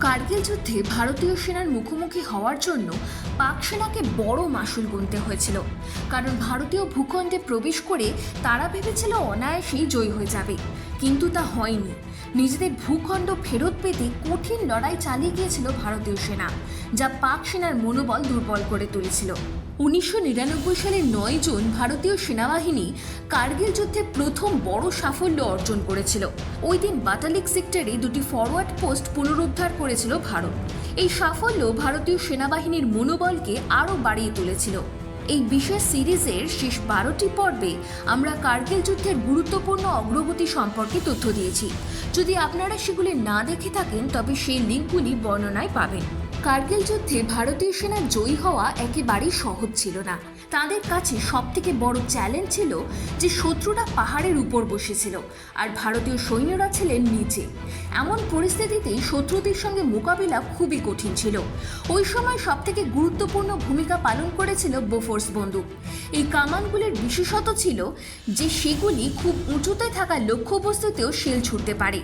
কার্গিল যুদ্ধে ভারতীয় সেনার মুখোমুখি হওয়ার জন্য পাক সেনাকে বড় মাসুল গুনতে হয়েছিল। কারণ ভারতীয় ভূখণ্ডে প্রবেশ করে তারা ভেবেছিল অনায়াসেই জয়ী হয়ে যাবে। কিন্তু তা হয়নি। নিজেদের ভূখণ্ড ফেরত পেতে কঠিন লড়াই চালিয়ে গিয়েছিল ভারতীয় সেনা, যা পাক সেনার মনোবল দুর্বল করে তুলেছিল। উনিশশো নিরানব্বই সালের নয় জুন ভারতীয় সেনাবাহিনী কার্গিল যুদ্ধে প্রথম বড় সাফল্য অর্জন করেছিল। ওই দিন বাটালিক সেক্টরে দুটি ফরওয়ার্ড পোস্ট পুনরুদ্ধার করেছিল ভারত। এই সাফল্য ভারতীয় সেনাবাহিনীর মনোবলকে আরও বাড়িয়ে তুলেছিল। এই বিশেষ সিরিজের শেষ বারোটি পর্বে আমরা কার্গিল যুদ্ধের গুরুত্বপূর্ণ অগ্রগতি সম্পর্কে তথ্য দিয়েছি। যদি আপনারা সেগুলি না দেখে থাকেন, তবে সেই লিঙ্কগুলি বর্ণনায় পাবেন। কার্গিল যুদ্ধে ভারতীয় সেনার জয়ী হওয়া একেবারেই সহজ ছিল না। তাদের কাছে সবথেকে বড় চ্যালেঞ্জ ছিল যে শত্রুরা পাহাড়ের উপর বসেছিল আর ভারতীয় সৈন্যরা ছিলেন নিচে। এমন পরিস্থিতিতেই শত্রুদের সঙ্গে মোকাবিলা খুবই কঠিন ছিল। ওই সময় সবথেকে গুরুত্বপূর্ণ ভূমিকা পালন করেছিল বোফোর্স বন্দুক। এই কামানগুলির বিশেষত ছিল যে সেগুলি খুব উঁচুতে থাকা লক্ষ্যবস্তুতেও শেল ছুটতে পারে।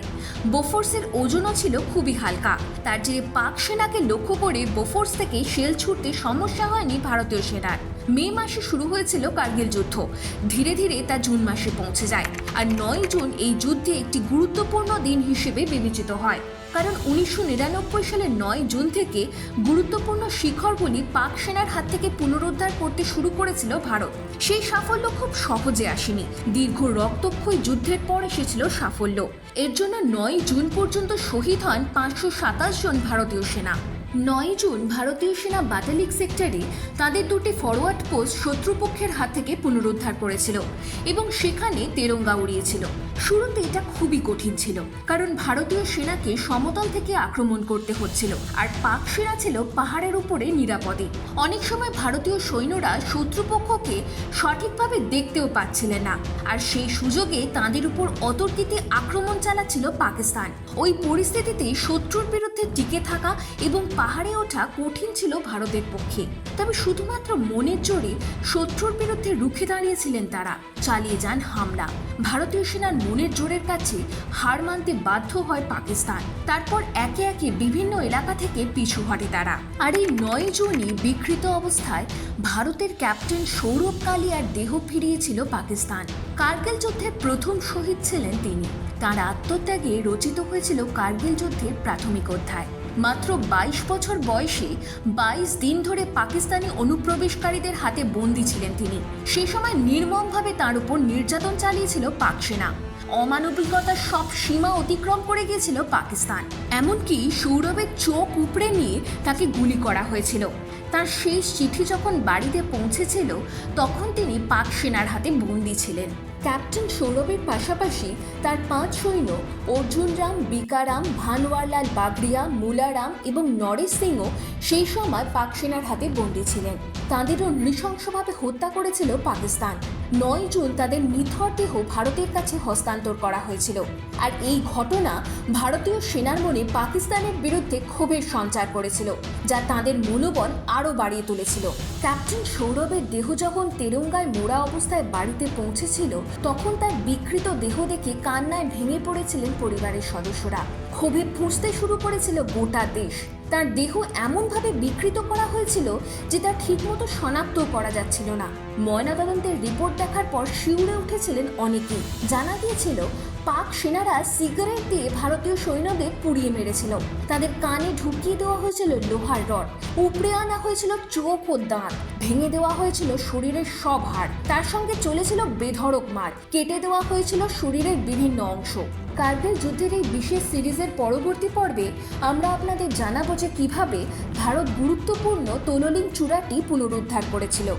বোফোর্সের ওজনও ছিল খুবই হালকা। তার যে পাক সেনাকে লক্ষ্য করে বোফোর্স থেকে শেল ছুটতে সমস্যা হয়নি ভারতীয় সেনার। মে মাসে শুরু হয়েছিল কার্গিল যুদ্ধ। ধীরে ধীরে তা জুন মাসে পৌঁছে যায়। আর নয় জুন এই যুদ্ধে একটি গুরুত্বপূর্ণ দিন হিসেবে বিবেচিত হয়। কারণ উনিশশো নিরানব্বই সালের নয় জুন থেকে গুরুত্বপূর্ণ শিখরগুলি পাক সেনার হাত থেকে পুনরুদ্ধার করতে শুরু করেছিল ভারত। সেই সাফল্য খুব সহজে আসেনি। দীর্ঘ রক্তক্ষয়ী যুদ্ধের পর এসেছিল সাফল্য। এর জন্য নয় জুন পর্যন্ত শহীদ হন পাঁচশো সাতাশ জন ভারতীয় সেনা। নয় জুন ভারতীয় সেনা বাটালিক সেক্টরে তাদের দুটি ফরওয়ার্ড পোস্ট শত্রুপক্ষের হাত থেকে পুনরুদ্ধার করেছিল এবং সেখানে তেরঙ্গা উড়িয়েছিল। শুরুতে এটা খুবই কঠিন ছিল, কারণ ভারতীয় সেনাকে সমতল থেকে আক্রমণ করতে হচ্ছিল, আর পাক সেনা ছিল পাহাড়ের উপরে নিরাপদে। অনেক সময় ভারতীয় সৈন্যরা শত্রুপক্ষকে সঠিকভাবে দেখতেও পাচ্ছিলেন না, আর সেই সুযোগে তাদের উপর অতর্কিতে আক্রমণ চালাচ্ছিল পাকিস্তান। ওই পরিস্থিতিতে শত্রুর বিরুদ্ধে টিকে থাকা এবং পাহাড়ে ওঠা কঠিন ছিল ভারতের পক্ষে। তবে শুধুমাত্র মনের জোরে শত্রুর বিরুদ্ধে রুখে দাঁড়িয়েছিলেন তারা, চালিয়ে যান হামলা। ভারতীয় সেনার মনের জোরের কাছে হার মানতে বাধ্য হয় পাকিস্তান। তারপর একে একে বিভিন্ন এলাকা থেকে পিছু হটে তারা। আর এই নয় জুনই বিকৃত অবস্থায় ভারতের ক্যাপ্টেন সৌরভ কালিয়ার দেহ ফিরিয়েছিল পাকিস্তান। কার্গিল যুদ্ধের প্রথম শহীদ ছিলেন তিনি। তার আত্মত্যাগে রচিত হয়েছিল কার্গিল যুদ্ধের প্রাথমিক অধ্যায়। মাত্র বাইশ বছর বয়সে বাইশ দিন ধরে পাকিস্তানি অনুপ্রবেশকারীদের হাতে বন্দী ছিলেন তিনি। সে সময় নির্মমভাবে তার উপর নির্যাতন চালিয়েছিল পাক সেনা। অমানবিকতার সব সীমা অতিক্রম করে গিয়েছিল পাকিস্তান। এমনকি সৌরভের চোখ উপড়ে নিয়ে তাকে গুলি করা হয়েছিল। তার শেষ চিঠি যখন বাড়িতে পৌঁছেছিল, তখন তিনি পাক সেনার হাতে বন্দী ছিলেন। ক্যাপ্টেন সৌরভের পাশাপাশি তার পাঁচ সৈন্য অর্জুন রাম বিকারাম ভানওয়ারলাল বাগড়িয়া মুলারাম এবং নরেশ সিংও সেই সময় পাক সেনার হাতে বন্দী ছিলেন। তাঁদেরও নৃশংসভাবে হত্যা করেছিল পাকিস্তান। নয় জুন তাদের নিথর দেহ ভারতের কাছে হস্তান্তর করা হয়েছিল। আর এই ঘটনা ভারতীয় সেনার মনে পাকিস্তানের বিরুদ্ধে ক্ষোভের সঞ্চার করেছিল, যা তাদের মনোবল আরও বাড়িয়ে তুলেছিল। ক্যাপ্টেন সৌরভের দেহ যখন তেরঙ্গায় মোড়া অবস্থায় বাড়িতে পৌঁছেছিল তখন তার বিকৃত দেহ দেখে কান্নায় ভেঙে পড়েছিলেন পরিবারের সদস্যরা। ক্ষোভে ফুঁসতে শুরু করেছিল গোটা দেশ। তার দেহ এমনভাবে বিকৃত করা হয়েছিল যে তা ঠিকমতো শনাক্ত করা যাচ্ছিল না। ময়নাতদন্তের রিপোর্ট দেখার পর শিউরে উঠেছিলেন অনেকেই। জানা গিয়েছিল পাক সেনারা সিগারেট দিয়ে ভারতীয় সৈন্যদের পুড়িয়ে মেরেছিল। তাদের কানে ঢুকিয়ে দেওয়া হয়েছিল লোহার রড। উপড়ে আনা হয়েছিল চোখ ও দাঁত। ভেঙে দেওয়া হয়েছিল শরীরের সব হাড়। তার সঙ্গে চলেছিল বেধড়ক মার। কেটে দেওয়া হয়েছিল শরীরের বিভিন্ন অংশ। কার্গিল যুদ্ধের এই বিশেষ সিরিজের পরবর্তী পর্বে আমরা আপনাদের জানাব যে কীভাবে ভারত গুরুত্বপূর্ণ তোললিং চূড়াটি পুনরুদ্ধার করেছিল।